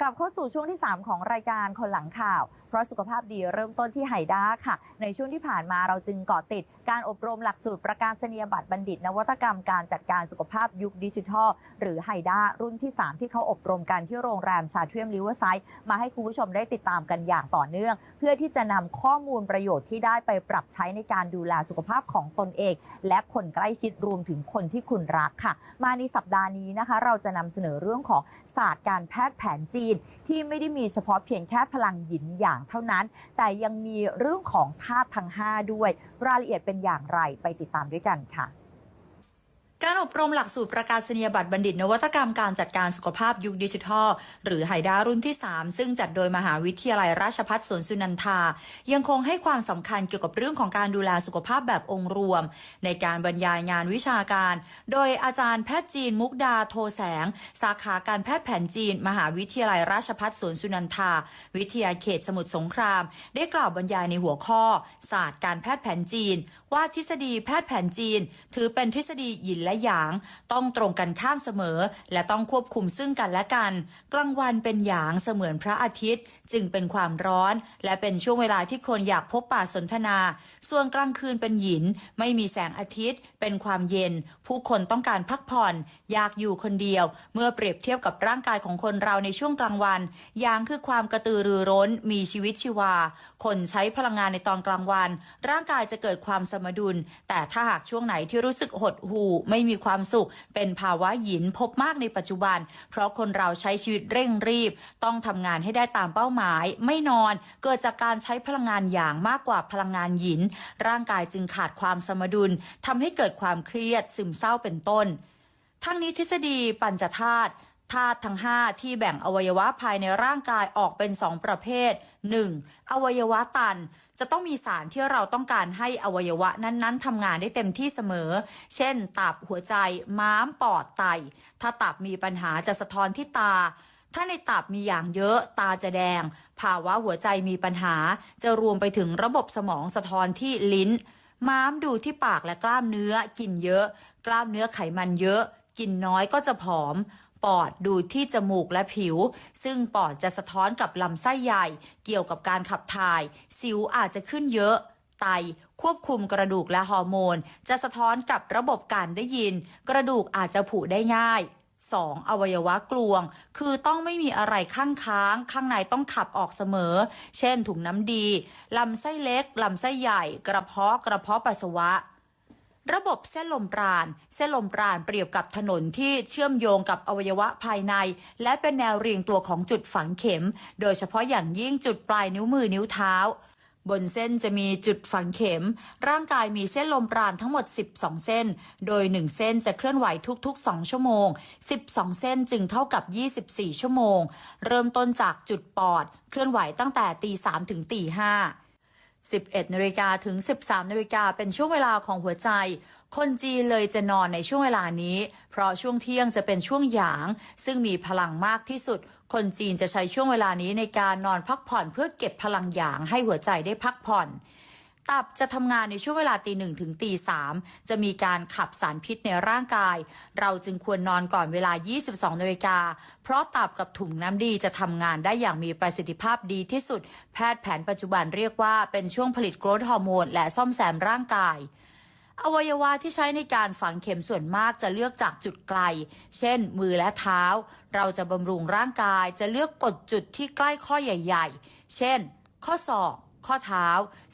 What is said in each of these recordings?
กลับเข้าสู่ช่วงที่ 3 ของรายการคนหลังข่าว เพราะสุขภาพดีเริ่มต้นที่ไฮด้าค่ะ ในช่วงที่ผ่านมาเราจึงเกาะติด การอบรมหลักสูตรประกาศนียบัตรบัณฑิต นวัตกรรมการจัดการสุขภาพยุคดิจิทัล หรือไฮด้ารุ่นที่ 3 ที่เขาอบรมกันที่โรงแรมชาเทียมริเวอร์ไซด์มาให้คุณผู้ชมได้ติดตามกันอย่างต่อเนื่อง เพื่อที่จะนำข้อมูลประโยชน์ที่ได้ไปปรับใช้ในการดูแลสุขภาพของตนเอง และคนใกล้ชิดรวมถึงคนที่คุณรักค่ะ มาในสัปดาห์นี้นะคะ เราจะนำเสนอเรื่องของศาสตร์การแพทย์แผนจีนที่ไม่ได้มีเฉพาะเพียงแค่พลังหยินอย่างเท่านั้น แต่ยังมีเรื่องของธาตุทั้ง 5 ด้วย รายละเอียดเป็นอย่างไรไปติดตามด้วยกันค่ะ อบรมหลักสูตรประกาศนียบัตรบัณฑิต นวัตกรรมการจัดการสุขภาพยุคดิจิทัล หรือไฮดารุ่นที่ 3 ซึ่งจัดโดยมหาวิทยาลัยราชภัฏสวนสุนันทา ยังคงให้ความสำคัญเกี่ยวกับเรื่องของการดูแลสุขภาพแบบองค์รวม ในการบรรยายงานวิชาการ โดยอาจารย์แพทย์จีนมุกดาโทแสง สาขาการแพทย์แผนจีน มหาวิทยาลัยราชภัฏสวนสุนันทา วิทยาเขตสมุทรสงคราม ได้กล่าวบรรยายในหัวข้อ ศาสตร์การแพทย์แผนจีน ว่าทฤษฎีแพทย์แผนจีน ถือเป็นทฤษฎีหยินและหยาง ต้องตรงกันข้ามเสมอ และต้องควบคุมซึ่งกันและกัน กลางวันเป็นหยางเสมือนพระอาทิตย์ จึงเป็นความร้อน และเป็นช่วงเวลาที่คนอยากพบปะสนทนา ส่วนกลางคืนเป็นหยิน ไม่มีแสงอาทิตย์ เป็นความเย็น ผู้คนต้องการพักผ่อน อยากอยู่คนเดียว เมื่อเปรียบเทียบกับร่างกายของคนเราในช่วงกลางวันยางคือความกระตือรือร้น มีชีวิตชีวา คนใช้พลังงานในตอนกลางวัน ร่างกายจะเกิดความสมดุล แต่ถ้าหากช่วงไหนที่รู้สึกหดหู่ไม่มีความสุข เป็นภาวะหยินพบมากในปัจจุบัน เพราะคนเราใช้ชีวิตเร่งรีบ ต้องทำงานให้ได้ตามเป้าหมายไม่นอน เกิดจากการใช้พลังงานอย่างมากกว่าพลังงานหยิน ร่างกายจึงขาดความสมดุลทำให้เกิดความเครียดซึมเศร้าเป็นต้น ทั้งนี้ทฤษฎีปัญจธาตุธาตุทั้ง 5 ที่แบ่งอวัยวะภายในร่างกายออกเป็น 2 ประเภท 1. อวัยวะตัน จะต้องมีสารที่เราต้องการให้อวัยวะนั้นๆทำงานได้เต็มที่เสมอ เช่น ตับหัวใจ ม้ามปอดไต ถ้าตับมีปัญหาจะสะท้อนที่ตา ถ้าในตับมีอย่างเยอะตาจะแดง ภาวะหัวใจมีปัญหา จะรวมไปถึงระบบสมองสะท้อนที่ลิ้น ม้ามดูที่ปากและกล้ามเนื้อ กินเยอะ กล้ามเนื้อไขมันเยอะ กินน้อยก็จะผอม ปอดดูที่จมูกและผิว ซึ่งปอดจะสะท้อนกับลำไส้ใหญ่ เกี่ยวกับการขับถ่าย สิวอาจจะขึ้นเยอะไตควบคุมกระดูกและฮอร์โมน จะสะท้อนกับระบบการได้ยิน กระดูกอาจจะผุได้ง่าย 2. อวัยวะกลวง คือต้องไม่มีอะไรข้างค้าง ข้างในต้องขับออกเสมอ เช่นถุงน้ำดี ลำไส้เล็ก ลำไส้ใหญ่ กระเพาะ กระเพาะปัสสาวะ ระบบเส้นลมปราณ เส้นลมปราณเปรียบกับถนนที่เชื่อมโยงกับอวัยวะภายใน และเป็นแนวเรียงตัวของจุดฝังเข็ม โดยเฉพาะอย่างยิ่งจุดปลายนิ้วมือนิ้วเท้า บนเส้นจะมีจุดฝังเข็ม ร่างกายมีเส้นลมปราณทั้งหมด 12 เส้น โดย 1 เส้นจะเคลื่อนไหวทุกๆ 2 ชั่วโมง 12 เส้นจึงเท่ากับ 24 ชั่วโมง เริ่มต้นจากจุดปอด เคลื่อนไหวตั้งแต่ตี3ถึงตี5 11นาฬิกาถึง 13นาฬิกาเป็นช่วงเวลาของหัวใจ คนจีนเลยจะนอนในช่วงเวลานี้ เพราะช่วงเที่ยงจะเป็นช่วงหยาง ซึ่งมีพลังมากที่สุด คนจีนจะใช้ช่วงเวลานี้ในการนอนพักผ่อนเพื่อเก็บพลังหยางให้หัวใจได้พักผ่อน ตับจะทำงานในช่วงเวลาตีหนึ่งถึงตีสามจะมีการขับสารพิษในร่างกาย เราจึงควรนอนก่อนเวลา 22นาฬิกา เพราะตับกับถุงน้ำดีจะทำงานได้อย่างมีประสิทธิภาพดีที่สุด แพทย์แผนปัจจุบันเรียกว่าเป็นช่วงผลิตโกรทฮอร์โมนและซ่อมแซมร่างกายอวัยวะที่ใช้ในการฝังเข็มส่วนมากจะเลือกจากจุดไกล เช่น มือและเท้า เราจะบำรุงร่างกายจะเลือกกดจุดที่ใกล้ข้อใหญ่ ๆ เช่น ข้อศอก ข้อเท้า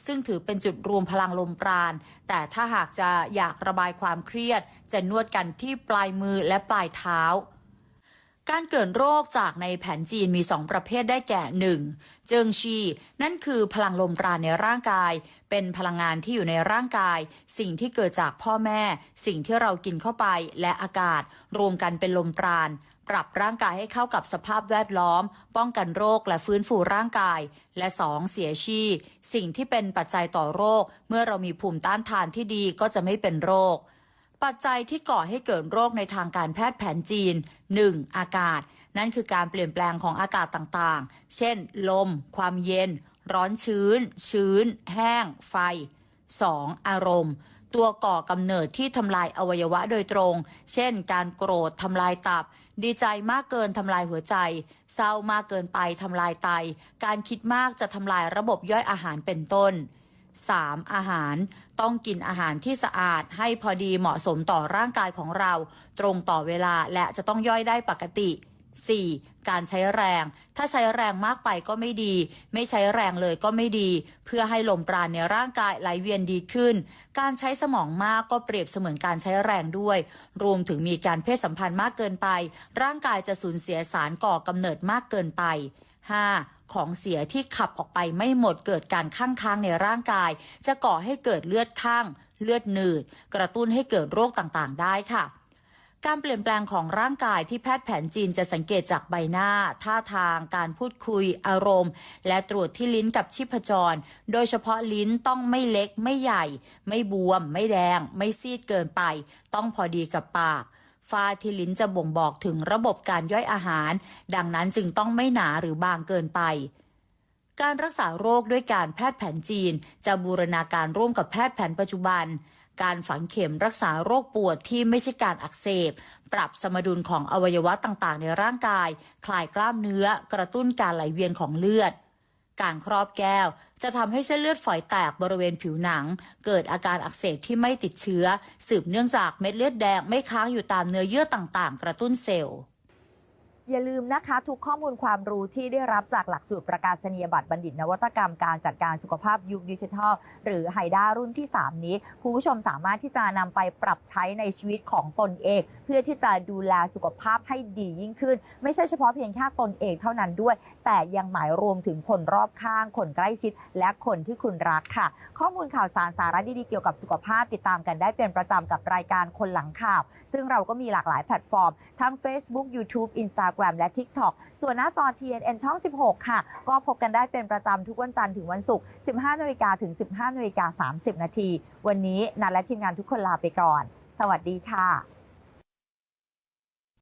ซึ่งถือเป็นจุดรวมพลังลมปราณ แต่ถ้าหากจะอยากระบายความเครียด จะนวดกันที่ปลายมือและปลายเท้าการเกิดโรคจากในแผนจีนมี 2 ประเภทได้แก่ 1. เจิงชี นั่นคือพลังลมปราณในร่างกาย เป็นพลังงานที่อยู่ในร่างกาย สิ่งที่เกิดจากพ่อแม่ สิ่งที่เรากินเข้าไปและอากาศ รวมกันเป็นลมปราณ ปรับร่างกายให้เข้ากับสภาพแวดล้อม ป้องกันโรคและฟื้นฟูร่างกาย และ 2. เสียชีสิ่งที่เป็นปัจจัยต่อโรค เมื่อเรามีภูมิต้านทานที่ดีก็จะไม่เป็นโรค ปัจจัยที่ก่อให้เกิดโรคในทางการแพทย์แผนจีน 1. อากาศ นั่นคือการเปลี่ยนแปลงของอากาศต่างๆ เช่น ลม ความเย็น ร้อนชื้น ชื้น แห้ง ไฟ 2. อารมณ์ ตัวก่อกำเนิดที่ทำลายอวัยวะโดยตรง เช่น การโกรธทำลายตับ ดีใจมากเกินทำลายหัวใจ เศร้ามากเกินไปทำลายไต การคิดมากจะทำลายระบบย่อยอาหารเป็นต้น 3. อาหารต้องกินอาหารที่สะอาดให้พอดีเหมาะสมต่อร่างกายของเรา ตรงต่อเวลาและจะต้องย่อยได้ปกติ 4. การใช้แรง ถ้าใช้แรงมากไปก็ไม่ดี ไม่ใช้แรงเลยก็ไม่ดี เพื่อให้ลมปราณในร่างกายไหลเวียนดีขึ้น การใช้สมองมากก็เปรียบเสมือนการใช้แรงด้วย รวมถึงมีการเพศสัมพันธ์มากเกินไป ร่างกายจะสูญเสียสารก่อกำเนิดมากเกินไป 5. ของเสียที่ขับออกไปไม่หมดเกิดการข้างค้างในร่างกาย จะก่อให้เกิดเลือดข้าง เลือดหนืด กระตุ้นให้เกิดโรคต่างๆ ได้ค่ะ การเปลี่ยนแปลงของร่างกายที่แพทย์แผนจีนจะสังเกตจากใบหน้า ท่าทาง การพูดคุย อารมณ์ และตรวจที่ลิ้นกับชีพจร โดยเฉพาะลิ้นต้องไม่เล็กไม่ใหญ่ ไม่บวม ไม่แดง ไม่ซีดเกินไป ต้องพอดีกับปากฝ้าที่ลิ้นจะบ่งบอกถึงระบบการย่อยอาหาร ดังนั้นจึงต้องไม่หนาหรือบางเกินไป การรักษาโรคด้วยการแพทย์แผนจีน จะบูรณาการร่วมกับแพทย์แผนปัจจุบัน การฝังเข็มรักษาโรคปวดที่ไม่ใช่การอักเสบ ปรับสมดุลของอวัยวะต่างๆ ในร่างกาย คลายกล้ามเนื้อ กระตุ้นการไหลเวียนของเลือด การครอบแก้ว จะทำให้เส้นเลือดฝอยแตกบริเวณผิวหนัง เกิดอาการอักเสบที่ไม่ติดเชื้อ สืบเนื่องจากเม็ดเลือดแดงไม่ค้างอยู่ตามเนื้อเยื่อต่างๆ กระตุ้นเซลล์ อย่าลืมนะคะ ทุกข้อมูลความรู้ที่ได้รับจากหลักสูตรประกาศนียบัตรบัณฑิต นวัตกรรมการจัดการสุขภาพยุคดิจิทัล หรือไฮด้ารุ่นที่ 3 นี้คุณผู้ชมสามารถที่จะนำไปปรับใช้ในชีวิตของตนเอง เพื่อที่จะดูแลสุขภาพให้ดียิ่งขึ้น ไม่ใช่เฉพาะเพียงแค่ตนเองเท่านั้นด้วย แต่ยังหมายรวมถึงคนรอบข้าง คนใกล้ชิด และคนที่คุณรักค่ะ ข้อมูลข่าวสารสาระดีๆเกี่ยวกับสุขภาพติดตามกันได้เป็นประจำกับรายการคนหลังข่าว ซึ่งเราก็มีหลากหลายแพลตฟอร์ม ทั้ง Facebook YouTube Instagram และ TikTok ส่วนหน้าจอ TNN ช่อง 16 ค่ะ ก็พบกันได้เป็นประจำทุกวันจันทร์ถึงวันศุกร์ 15นาฬิกาถึง 15นาฬิกา30 นาที วันนี้นันและทีมงานทุกคนลาไปก่อน สวัสดีค่ะ